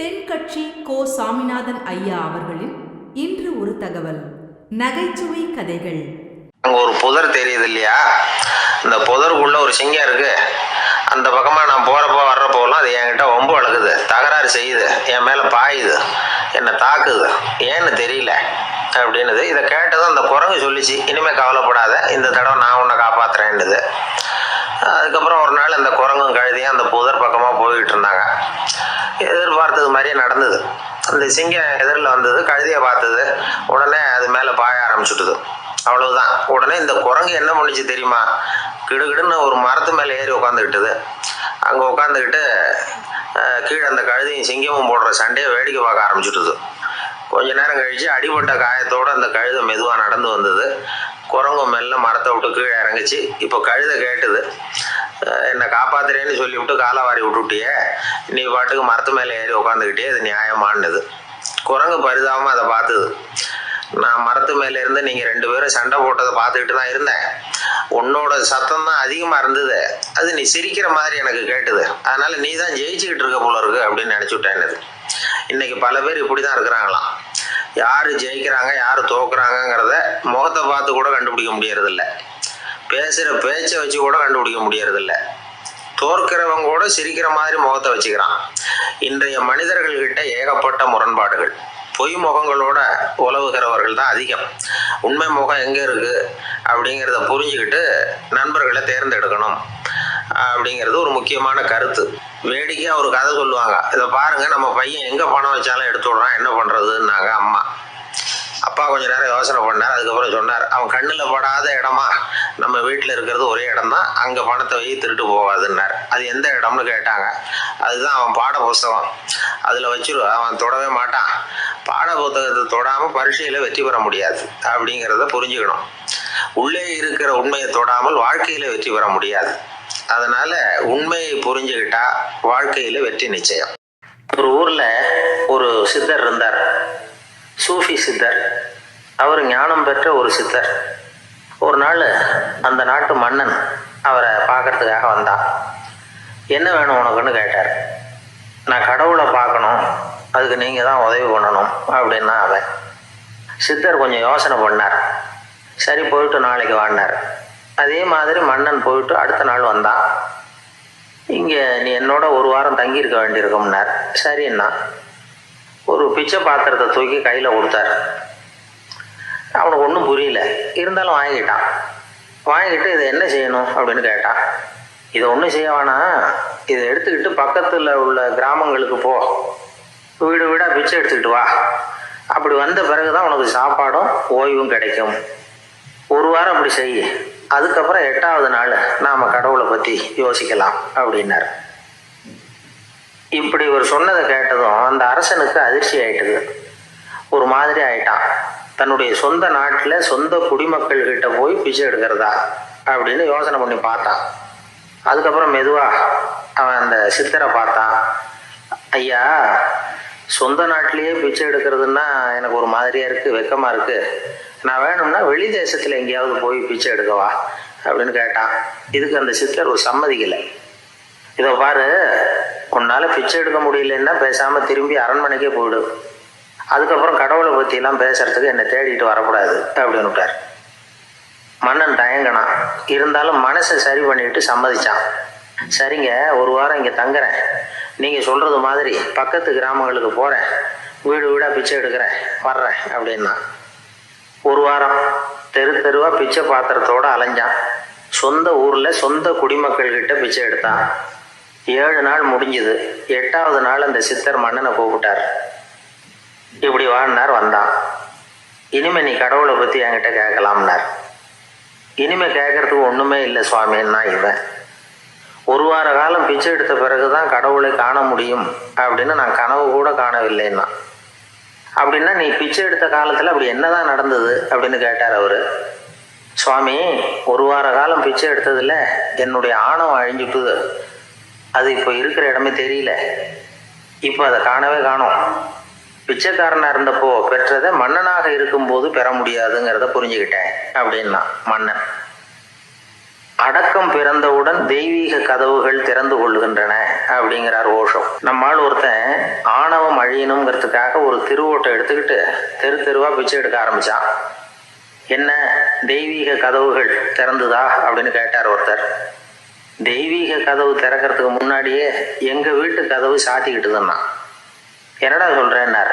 தென்கட்சி கோ சாமிநாதன் ஐயா அவர்களின் இன்று ஒரு தகவல். நகைச்சுவை கதைகள். ஒரு புதர் தெரியுது இல்லையா? இந்த புதருக்குள்ள ஒரு சிங்கம் இருக்கு. அந்த பக்கமாக நான் போகிறப்போ வர்றப்போலாம் அது என்கிட்ட ரொம்ப வளர்க்குது தகராறு செய்யுது. என் மேலே பாயுது. என்னை தாக்குது. ஏன்னு தெரியல. அப்படின்னுது. இதை கேட்டதும் அந்த குரங்கு சொல்லிச்சு இனிமேல் கவலைப்படாத. இந்த தடவை நான் உன்னை காப்பாத்துறேன்னுது. அதுக்கப்புறம் ஒரு நாள் அந்த குரங்கும் கழுதியும் அந்த புதர் பக்கமாக போய்கிட்டு இருந்தாங்க. எதிர்பார்த்தது மாதிரியே நடந்தது. அந்த சிங்கம் எதிரில் வந்தது கழுதியை பார்த்தது உடனே அது மேலே பாய ஆரம்பிச்சுட்டுது. அவ்வளவுதான். உடனே இந்த குரங்கு என்ன பண்ணுச்சு தெரியுமா? கிடுகிடுன்னு ஒரு மரத்து மேலே ஏறி உட்காந்துக்கிட்டது அங்கே உட்காந்துக்கிட்டு கீழே அந்த கழுதையும் சிங்கமும் போடுற சண்டையை வேடிக்கை பார்க்க ஆரம்பிச்சுட்டுது. கொஞ்ச நேரம் கழிச்சு அடிபட்ட காயத்தோடு அந்த கழுதை மெதுவாக நடந்து வந்தது. குரங்கு மெல்ல மரத்தை விட்டு கீழே இறங்குச்சு. இப்போ கழுதை கேட்டுது என்னை காப்பாத்துறேன்னு சொல்லிவிட்டு காலை வாரி விட்டுட்டியே. நீ பாட்டுக்கு மரத்து மேலே ஏறி உட்காந்துக்கிட்டே அது நியாயமானது. குரங்கு பரிதாபமாக அதை பார்த்தது நான் மரத்து மேலே இருந்து நீங்கள் ரெண்டு பேரும் சண்டை போட்டதை பார்த்துக்கிட்டு தான் இருந்தேன். உன்னோட சத்தம் தான் அதிகமாக இருந்தது. அது நீ சிரிக்கிற மாதிரி எனக்கு கேட்டுது. அதனால் நீ தான் ஜெயிச்சுக்கிட்டு இருக்க போல இருக்கு அப்படின்னு நினச்சிவிட்டேன் விட்டேன் இன்னைக்கு பல பேர் இப்படி தான் இருக்கிறாங்களாம். யார் ஜெயிக்கிறாங்க யார் தோக்குறாங்கங்கிறத முகத்தை பார்த்து கூட கண்டுபிடிக்க முடியறதில்ல. பேசுகிற பேச்சை வச்சு கூட கண்டுபிடிக்க முடியறதில்ல. தோற்கிறவங்க கூட சிரிக்கிற மாதிரி முகத்தை வச்சுக்கிறான். இன்றைய மனிதர்கள்கிட்ட ஏகப்பட்ட முரண்பாடுகள். பொய் முகங்களோட உலவுகிறவர்கள் தான் அதிகம். உண்மை முகம் எங்கே இருக்குது அப்படிங்கிறத புரிஞ்சுக்கிட்டு நண்பர்களை தேர்ந்தெடுக்கணும். அப்படிங்கிறது ஒரு முக்கியமான கருத்து. வேடிக்கையாக ஒரு கதை சொல்லுவாங்க. இதை பாருங்கள் நம்ம பையன் எங்கே பணம் வச்சாலும் எடுத்து விடுறான் என்ன பண்ணுறதுன்னாங்க அம்மா. அப்பா கொஞ்ச நேரம் யோசனை பண்ணார். அதுக்கப்புறம் சொன்னார் அவன் கண்ணில் படாத இடமா? நம்ம வீட்டில் இருக்கிறது ஒரே இடம் தான் அங்கே பணத்தை வை திருட்டு போகாதுன்னார். அது எந்த இடம்னு கேட்டாங்க. அதுதான் அவன் பாட புஸ்தகம். அதில் வச்சிரு அவன் தொடவே மாட்டான். பாட புத்தகத்தை தொடாமல் பரீட்சையில் வெற்றி பெற முடியாது அப்படிங்கிறத புரிஞ்சுக்கணும். உள்ளே இருக்கிற உண்மையை தொடாமல் வாழ்க்கையில் வெற்றி பெற முடியாது. அதனால உண்மையை புரிஞ்சுக்கிட்டா வாழ்க்கையில் வெற்றி நிச்சயம். ஒரு ஊரில் ஒரு சித்தர் இருந்தார். சூஃபி சித்தர். அவர் ஞானம் பெற்ற ஒரு சித்தர். ஒரு நாள் அந்த நாட்டு மன்னன் அவரை பார்க்கறதுக்காக வந்தான் என்ன வேணும் உனக்குன்னு? கேட்டார். நான் கடவுளை பார்க்கணும். அதுக்கு நீங்கள் தான் உதவி பண்ணணும் அப்படின்னா அவன். சித்தர் கொஞ்சம் யோசனை பண்ணார். சரி போயிட்டு நாளைக்கு வாடினார் அதே மாதிரி மன்னன் போயிட்டு அடுத்த நாள் வந்தான் இங்கே நீ என்னோட ஒரு வாரம் தங்கியிருக்க வேண்டியிருக்கும்னார். சரின்னா ஒரு பிச்சை பாத்திரத்தை தூக்கி கையில் கொடுத்தாரு. அவனுக்கு ஒன்றும் புரியல. இருந்தாலும் வாங்கிட்டான். வாங்கிட்டு இதை என்ன செய்யணும் அப்படின்னு கேட்டான். இதை ஒன்றும் செய்ய வேணாம். இதை எடுத்துக்கிட்டு பக்கத்தில் உள்ள கிராமங்களுக்கு போ. வீடு வீடாக பிச்சை எடுத்துக்கிட்டு வா. அப்படி வந்த பிறகு தான் உனக்கு சாப்பாடும் ஓய்வும் கிடைக்கும். ஒரு வாரம் அப்படி செய். அதுக்கப்புறம் எட்டாவது நாள் நாம் கடவுளை பற்றி யோசிக்கலாம் அப்படின்னார். இப்படி ஒரு சொன்னதை கேட்டதும் அந்த அரசனுக்கு அதிர்ச்சி ஆயிட்டது. ஒரு மாதிரி ஆயிட்டான். தன்னுடைய சொந்த நாட்டில் சொந்த குடிமக்கள் கிட்ட போய் பிச்சை எடுக்கிறதா அப்படின்னு யோசனை பண்ணி பார்த்தான். அதுக்கப்புறம் மெதுவாக அவன் அந்த சித்தரை பார்த்தான். ஐயா சொந்த நாட்டிலேயே பிச்சை எடுக்கிறதுன்னா எனக்கு ஒரு மாதிரியாக இருக்குது வெக்கமாக இருக்குது நான் வேணும்னா வெளி தேசத்தில் எங்கேயாவது போய் பிச்சை எடுக்கவா அப்படின்னு கேட்டான். இதுக்கு அந்த சித்தர் ஒரு சம்மதிக்கலை. இதை பாரு உன்னால் பிச்சை எடுக்க முடியலன்னா பேசாமல் திரும்பி அரண்மனைக்கே போயிடு. அதுக்கப்புறம் கடவுளை பற்றிலாம் பேசுகிறதுக்கு பேசுறதுக்கு என்னை தேடிட்டு வரக்கூடாது அப்படின்னு விட்டார். மன்னன் தயங்கினான். இருந்தாலும் மனசை சரி பண்ணிட்டு சம்மதிச்சான். சரிங்க ஒரு வாரம் இங்கே தங்குறேன். நீங்கள் சொல்கிறது மாதிரி பக்கத்து கிராமங்களுக்கு போகிறேன் வீடு வீடாக பிச்சை எடுக்கிறேன் வர்றேன் அப்படின்னா. ஒரு வாரம் தெரு தெருவாக பிச்சை பாத்திரத்தோட அலைஞ்சான். சொந்த ஊரில் சொந்த குடிமக்கள்கிட்ட பிச்சை எடுத்தான். ஏழு நாள் முடிஞ்சுது. எட்டாவது நாள் அந்த சித்தர் மன்னனை கூப்பிட்டார். இப்படி வாழ்னார் வந்தான். இனிமே நீ கடவுளை பற்றி என்கிட்ட கேட்கலாம்னார். இனிமே கேட்கறதுக்கு ஒன்றுமே இல்லை சுவாமின்னா இவன். ஒரு வார காலம் பிச்சை எடுத்த பிறகுதான் கடவுளை காண முடியும் அப்படின்னு நான் கனவு கூட காணவில்லைன்னா. அப்படின்னா நீ பிச்சை எடுத்த காலத்தில் அப்படி என்னதான் நடந்தது அப்படின்னு கேட்டார் அவர். சுவாமி ஒரு வார காலம் பிச்சை எடுத்ததில் என்னுடைய ஆணவம் அழிஞ்சுட்டுது. அது இப்போ இருக்கிற இடமே தெரியல. இப்போ அதை காணவே காணும். பிச்சைக்காரனாக இருந்தப்போ பெற்றதை மன்னனாக இருக்கும்போது பெற முடியாதுங்கிறத புரிஞ்சுக்கிட்டேன் அப்படின்னா மன்னன். அடக்கம் பிறந்தவுடன் தெய்வீக கதவுகள் திறந்து கொள்கின்றன அப்படிங்கிறார் ஓஷோ நம்மால் ஒருத்தன் ஆணவம் அழியணுங்கிறதுக்காக ஒரு திருவோட்டை எடுத்துக்கிட்டு தெரு தெருவாக பிச்சை எடுக்க ஆரம்பித்தான் என்ன தெய்வீக கதவுகள் திறந்துதா அப்படின்னு கேட்டார் ஒருத்தர். தெய்வீக கதவு திறக்கிறதுக்கு முன்னாடியே எங்கள் வீட்டு கதவு சாத்திக்கிட்டுதுன்னா. என்னடா சொல்கிறேன்னார்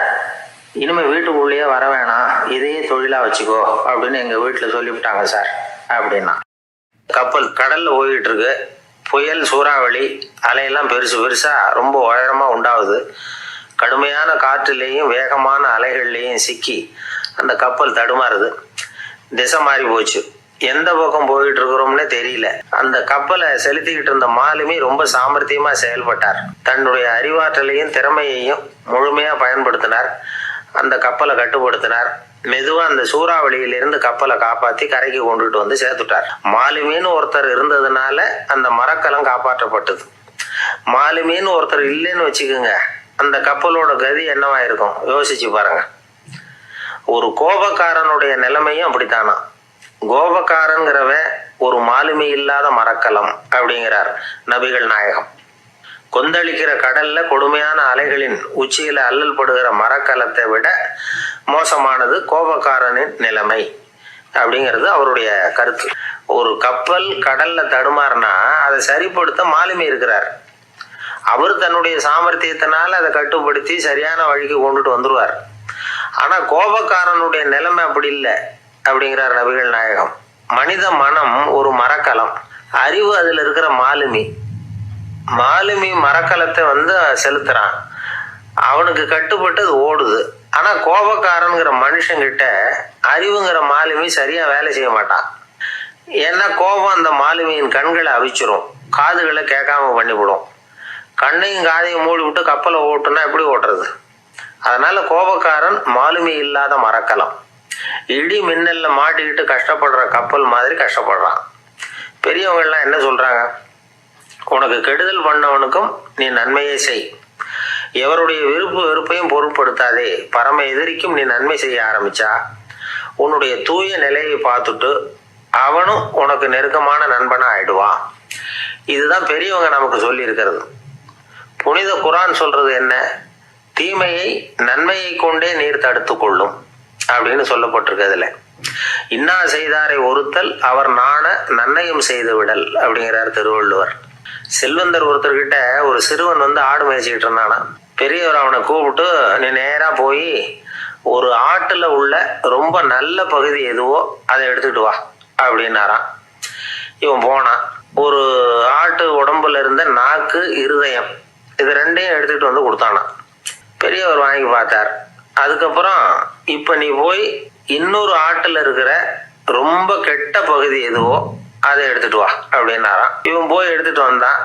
இனிமேல் வீட்டுக்குள்ளேயே வர வேணாம். இதையே தொழிலாக வச்சுக்கோ அப்படின்னு எங்கள் வீட்டில் சொல்லிவிட்டாங்க சார் அப்படின்னா. கப்பல் கடலில் ஓடிட்டு இருக்கு புயல் சூறாவளி அலையெல்லாம் பெருசு பெருசாக ரொம்ப உயரமாக உண்டாகுது கடுமையான காற்றுலேயும் வேகமான அலைகள்லேயும் சிக்கி அந்த கப்பல் தடுமாறுது. திசை மாறி போச்சு. எந்த பக்கம் போயிட்டு இருக்கிறோம்னே தெரியல. அந்த கப்பலை செலுத்திக்கிட்டு இருந்த மாலுமி ரொம்ப சாமர்த்தியமா செயல்பட்டார். தன்னுடைய அறிவாற்றலையும் திறமையையும் முழுமையா பயன்படுத்தினார். அந்த கப்பலை கட்டுப்படுத்தினார். மெதுவா அந்த சூறாவளியிலிருந்து கப்பலை காப்பாத்தி கரைக்கு கொண்டுட்டு வந்து சேர்த்துட்டார். மாலுமின்னு ஒருத்தர் இருந்ததுனால அந்த மரக்கலம் காப்பாற்றப்பட்டது. மாலுமின்னு ஒருத்தர் இல்லைன்னு வச்சுக்கோங்க அந்த கப்பலோட கதி என்னவா இருக்கும்? யோசிச்சு பாருங்க. ஒரு கோபக்காரனுடைய நிலைமையும் அப்படித்தானா? கோபக்காரங்கிறவன் ஒரு மாலுமி இல்லாத மரக்கலம் அப்படிங்கிறார் நபிகள் நாயகம். கொந்தளிக்கிற கடல்ல கொடுமையான அலைகளின் உச்சியில அல்லல் படுகிற மரக்கலத்தை விட மோசமானது கோபக்காரனின் நிலைமை அப்படிங்கிறது அவருடைய கருத்து. ஒரு கப்பல் கடல்ல தடுமாறினா அதை சரிப்படுத்த மாலுமி இருக்கிறார். அவர் தன்னுடைய சாமர்த்தியத்தினால அதை கட்டுப்படுத்தி சரியான வழிக்கு கொண்டுட்டு வந்துருவார். ஆனா கோபக்காரனுடைய நிலைமை அப்படி இல்லை. அப்படிங்கிறார் நபிகள் நாயகம். மனித மனம் ஒரு மரக்கலம். அறிவு அதில் இருக்கிற மாலுமி. மாலுமி மரக்கலத்தை வந்து செலுத்துறான். அவனுக்கு கட்டுப்பட்டு அது ஓடுது. ஆனால் கோபக்காரனுங்கிற மனுஷங்கிட்ட அறிவுங்கிற மாலுமி சரியாக வேலை செய்ய மாட்டான். ஏன்னா கோபம் அந்த மாலுமியின் கண்களை அவிச்சிரும். காதுகளை கேட்காம பண்ணிவிடும். கண்ணையும் காதையும் மூடி விட்டு கப்பலை ஓட்டுனா எப்படி ஓட்டுறது? அதனால கோபக்காரன் மாலுமி இல்லாத மரக்கலம். இடி மின்னல்ல மாட்டிக்கிட்டு கஷ்டப்படுற கப்பல் மாதிரி கஷ்டப்படுறான். பெரியவங்கள்லாம் என்ன சொல்றாங்க? உனக்கு கெடுதல் பண்ணவனுக்கும் நீ நன்மையே செய். எவருடைய விருப்பு வெறுப்பையும் பொருட்படுத்தாதே. பரம எதிரிக்கும் நீ நன்மை செய்ய ஆரம்பிச்சா. உன்னுடைய தூய நிலையை பார்த்துட்டு அவனும் உனக்கு நெருக்கமான நண்பனா ஆயிடுவான். இதுதான் பெரியவங்க நமக்கு சொல்லி இருக்கிறது புனித குரான் சொல்றது என்ன? தீமையை நன்மையை கொண்டே நீர் தடுத்து கொள்ளும். அப்படின்னு சொல்லப்பட்டிருக்கு அதில் இன்னா செய்தாரை ஒருத்தல் அவர் நாண நன்னயம் செய்து விடல் அப்படிங்கிறார் திருவள்ளுவர். செல்வந்தர் ஒருத்தர்கிட்ட ஒரு சிறுவன் வந்து ஆடு மேய்ச்சிக்கிட்டு இருந்தானா பெரியவர் அவனை கூப்பிட்டு நீ நேராக போய் ஒரு ஆட்டில் உள்ள ரொம்ப நல்ல பகுதி எதுவோ அதை எடுத்துட்டு வா அப்படின்னாராம். இவன் போனான். ஒரு ஆட்டு உடம்புல இருந்த நாக்கு இருதயம் இது ரெண்டையும் எடுத்துகிட்டு வந்து கொடுத்தானான் பெரியவர் வாங்கி பார்த்தார். அதுக்கப்புறம் இப்போ நீ போய் இன்னொரு ஆட்டில் இருக்கிற ரொம்ப கெட்ட பகுதி எதுவோ அதை எடுத்துட்டு வா அப்படின்னாராம். இவன் போய் எடுத்துட்டு வந்தான்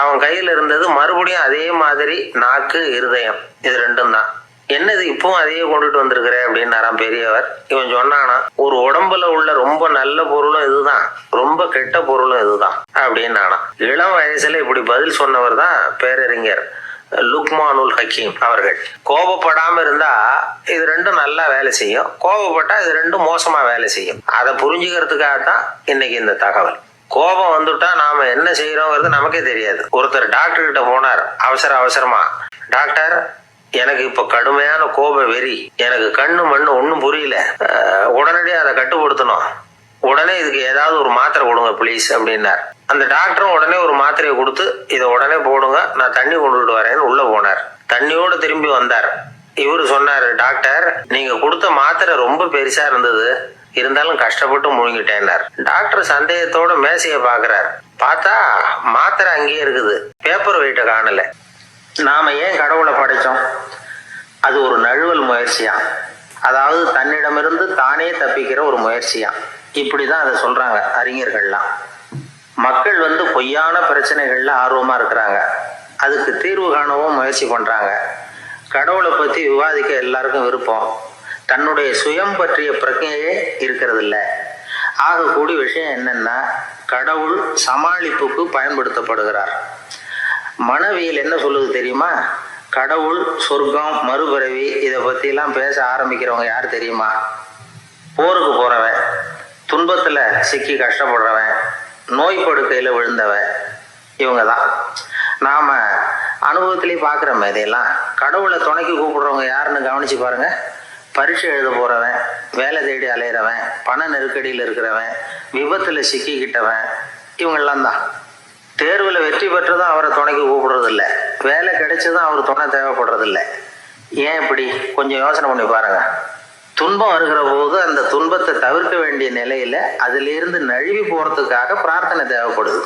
அவன் கையில் இருந்தது மறுபடியும் அதே மாதிரி நாக்கு இருதயம் இது ரெண்டும் தான். என்னது இப்பவும் அதையே கொண்டுட்டு வந்திருக்கிற அப்படின்னாராம் பெரியவர். இவன் சொன்னானா ஒரு உடம்புல உள்ள ரொம்ப நல்ல பொருளும் இதுதான் ரொம்ப கெட்ட பொருளும் இதுதான் அப்படின்னானா இளம் வயசுல இப்படி பதில் சொன்னவர் தான் பேரறிஞர். லுக்மானுல் ஹக்கீம் அவர்கள். கோபப்படாம இருந்தா இது ரெண்டும் நல்லா வேலை செய்யும். கோபப்பட்டா இது ரெண்டும் மோசமா வேலை செய்யும். அதை புரிஞ்சுக்கிறதுக்காக தான் இன்னைக்கு இந்த தகவல். கோபம் வந்துட்டா நாம என்ன செய்யறோங்கிறது நமக்கே தெரியாது. ஒருத்தர் டாக்டர் கிட்ட போனார். அவசர அவசரமா டாக்டர் எனக்கு இப்ப கடுமையான கோப வெறி. எனக்கு கண்ணு மண்ணு ஒன்றும் புரியல. உடனடியாக அதை கட்டுப்படுத்தணும். உடனே இதுக்கு ஏதாவது ஒரு மாத்திரை கொடுங்க ப்ளீஸ் அப்படின்னார். அந்த டாக்டரும் உடனே ஒரு மாத்திரையை கொடுத்து இதை உடனே போடுங்க நான் தண்ணி கொண்டுட்டு வரேன்னு உள்ள போனார். தண்ணியோடு திரும்பி வந்தார். இவரு சொன்னார் டாக்டர் நீங்க கொடுத்த மாத்திரை ரொம்ப பெருசா இருந்தது. இருந்தாலும் கஷ்டப்பட்டு முழுங்கிட்டேன்னார். டாக்டர் சந்தேகத்தோட மேசையை பாக்குறார் பார்த்தா மாத்திரை அங்கேயே இருக்குது. பேப்பர் வெயிட்ட காணல. நாம ஏன் கடவுளை படைச்சோம்? அது ஒரு நழுவல் முயற்சியா? அதாவது தன்னிடமிருந்து தானே தப்பிக்கிற ஒரு முயற்சியா? இப்படிதான் அதை சொல்றாங்க அறிஞர்கள்லாம். மக்கள் வந்து பொய்யான பிரச்சனைகள்ல ஆர்வமா இருக்கிறாங்க. அதுக்கு தீர்வு காணவும் முயற்சி பண்றாங்க. கடவுளை பத்தி விவாதிக்க எல்லாருக்கும் விருப்பம். தன்னுடைய சுயம் பற்றிய பிரச்சனையே இருக்கிறது இல்லை ஆகக்கூடிய விஷயம் என்னன்னா கடவுள் சமாளிப்புக்கு பயன்படுத்தப்படுகிறார். மனவியல் என்ன சொல்லுது தெரியுமா? கடவுள் சொர்க்கம் மறுபிறவி இதை பற்றிலாம் பேச ஆரம்பிக்கிறவங்க யார் தெரியுமா? போருக்கு போறவன். துன்பத்தில் சிக்கி கஷ்டப்படுறவன் நோய் படுக்கையில் விழுந்தவன் இவங்க தான் நாம் அனுபவத்திலே பார்க்குறோம் இதையெல்லாம். கடவுளை துணைக்கு கூப்பிடுறவங்க யாருன்னு கவனித்து பாருங்கள் பரீட்சை எழுத போகிறவன் வேலை தேடி அலையிறவன் பண நெருக்கடியில் இருக்கிறவன் விபத்தில் சிக்கிக்கிட்டவன் இவங்கெல்லாம் தான் தேர்வில் வெற்றி பெற்றதும் அவரை துணைக்கு கூப்பிடுறதில்ல. வேலை கிடைச்சதும் அவர் துணை தேவைப்படுறதில்ல. ஏன் இப்படி? கொஞ்சம் யோசனை பண்ணி பாருங்கள் துன்பம் வருகிற போது அந்த துன்பத்தை தவிர்க்க வேண்டிய நிலையில அதிலிருந்து நழுவி போறதுக்காக பிரார்த்தனை தேவைப்படுது.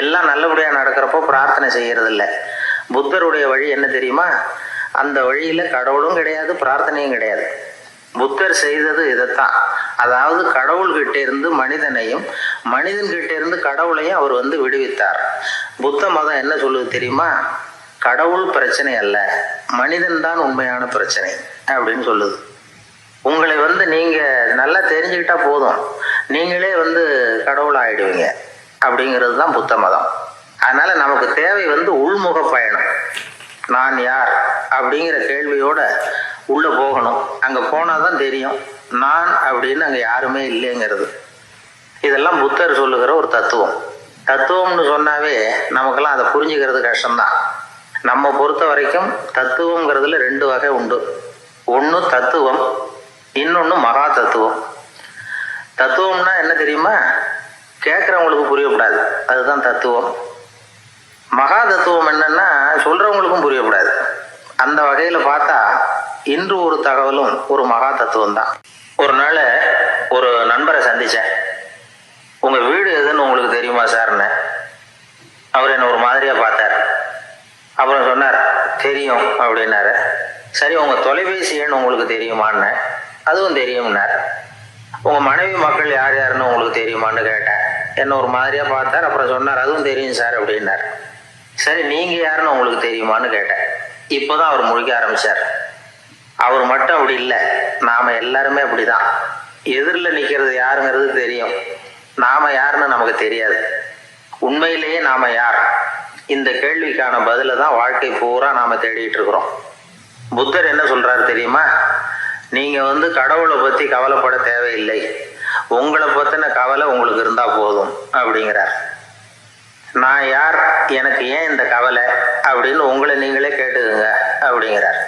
எல்லாம் நல்லபடியாக நடக்கிறப்போ பிரார்த்தனை செய்யறது இல்லை புத்தருடைய வழி என்ன தெரியுமா? அந்த வழியில கடவுளும் கிடையாது பிரார்த்தனையும் கிடையாது. புத்தர் செய்தது இதைத்தான். அதாவது கடவுள்கிட்ட இருந்து மனிதனையும் மனிதன்கிட்ட இருந்து கடவுளையும் அவர் வந்து விடுவித்தார். புத்த மதம் என்ன சொல்லுது தெரியுமா? கடவுள் பிரச்சனை அல்ல மனிதன் தான் உண்மையான பிரச்சனை அப்படின்னு சொல்லுது. உங்களை வந்து நீங்க நல்லா தெரிஞ்சுக்கிட்டா போதும். நீங்களே வந்து கடவுள் ஆயிடுவீங்க அப்படிங்கிறது தான் புத்த மதம். அதனால நமக்கு தேவை வந்து உள்முக பயணம். நான் யார்? அப்படிங்கிற கேள்வியோட உள்ள போகணும். அங்க போனால் தான் தெரியும். நான் அப்படின்னு அங்க யாருமே இல்லைங்கிறது. இதெல்லாம் புத்தர் சொல்லுகிற ஒரு தத்துவம். தத்துவம்னு சொன்னாவே நமக்கெல்லாம் அதை புரிஞ்சுக்கிறது கஷ்டம்தான். நம்ம பொறுத்த வரைக்கும் தத்துவங்கிறதுல ரெண்டு வகை உண்டு. ஒன்று தத்துவம் இன்னொன்று மகா தத்துவம். தத்துவம்னா என்ன தெரியுமா? கேட்குறவங்களுக்கு புரியக்கூடாது அதுதான் தத்துவம். மகா தத்துவம் என்னன்னா சொல்கிறவங்களுக்கும் புரியக்கூடாது அந்த வகையில் பார்த்தா இன்று ஒரு தகவலும் ஒரு மகா தத்துவம் தான் ஒரு நாள் ஒரு நண்பரை சந்தித்தேன் உங்கள் வீடு எதுன்னு உங்களுக்கு தெரியுமா சார்னு? அவர் என்னை ஒரு மாதிரியாக பார்த்தார். அப்புறம் சொன்னார் தெரியும் அப்படின்னாரு. சரி உங்கள் தொலைபேசி எண் உங்களுக்கு தெரியுமான்னு? அதுவும் தெரியும்னார் உங்க மனைவி மக்கள் யார் யாருன்னு உங்களுக்கு தெரியுமான்னு கேட்டேன். என்ன ஒரு மாதிரியா பார்த்தார் அப்புறம் சொன்னார் அதுவும் தெரியும் சார் அப்படின்னார். சரி நீங்க யாருன்னு உங்களுக்கு தெரியுமான்னு கேட்டேன். இப்போதான் அவர் முழிக்க ஆரம்பிச்சார். அவர் மட்டும் அப்படி இல்லை நாம எல்லாருமே அப்படிதான். எதிரில் நிற்கிறது யாருங்கிறது தெரியும். நாம யாருன்னு நமக்கு தெரியாது. உண்மையிலேயே நாம யார்? இந்த கேள்விக்கான பதிலை தான் வாழ்க்கை பூரா நாம தேடிட்டு இருக்கிறோம். புத்தர் என்ன சொல்றாரு தெரியுமா? நீங்க வந்து கடவுளை பத்தி கவலைப்பட தேவையில்லை. உங்களை பத்தின கவலை உங்களுக்கு இருந்தா போதும் அப்படிங்கிறார். நான் யார் எனக்கு ஏன் இந்த கவலை அப்படின்னு உங்களை நீங்களே கேட்டுக்குங்க அப்படிங்கிறார்.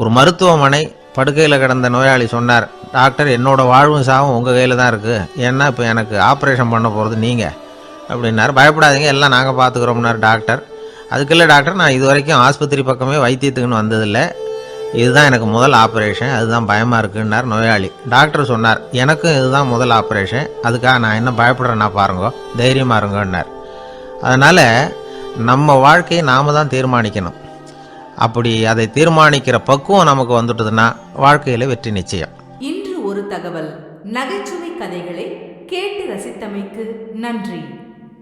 ஒரு மருத்துவமனை படுக்கையில் கிடந்த நோயாளி சொன்னார் டாக்டர் என்னோட வாழ்வும் சாவும் உங்கள் கையில் தான் இருக்குது ஏன்னா இப்போ எனக்கு ஆப்ரேஷன் பண்ண போகிறது நீங்கள் அப்படின்னாரு. பயப்படாதீங்க எல்லாம் நாங்கள் பார்த்துக்குறோம்னார் டாக்டர். அதுக்கில்ல டாக்டர் நான் இது வரைக்கும் ஆஸ்பத்திரி பக்கமே வைத்தியத்துக்குன்னு வந்ததில்லை. இதுதான் எனக்கு முதல் ஆப்ரேஷன் அதுதான் பயமாக இருக்குன்னார் நோயாளி. டாக்டர் சொன்னார் எனக்கும் இதுதான் முதல் ஆப்ரேஷன் அதுக்காக நான் என்ன பயப்படுறேன்னா பாருங்க தைரியமாக இருங்கன்னார். அதனால் நம்ம வாழ்க்கையை நாம் தான் தீர்மானிக்கணும். அப்படி அதை தீர்மானிக்கிற பக்குவம் நமக்கு வந்துட்டதுன்னா வாழ்க்கையில் வெற்றி நிச்சயம். இன்று ஒரு தகவல் நகைச்சுவை கதைகளை கேட்டு ரசித்தமைக்கு நன்றி.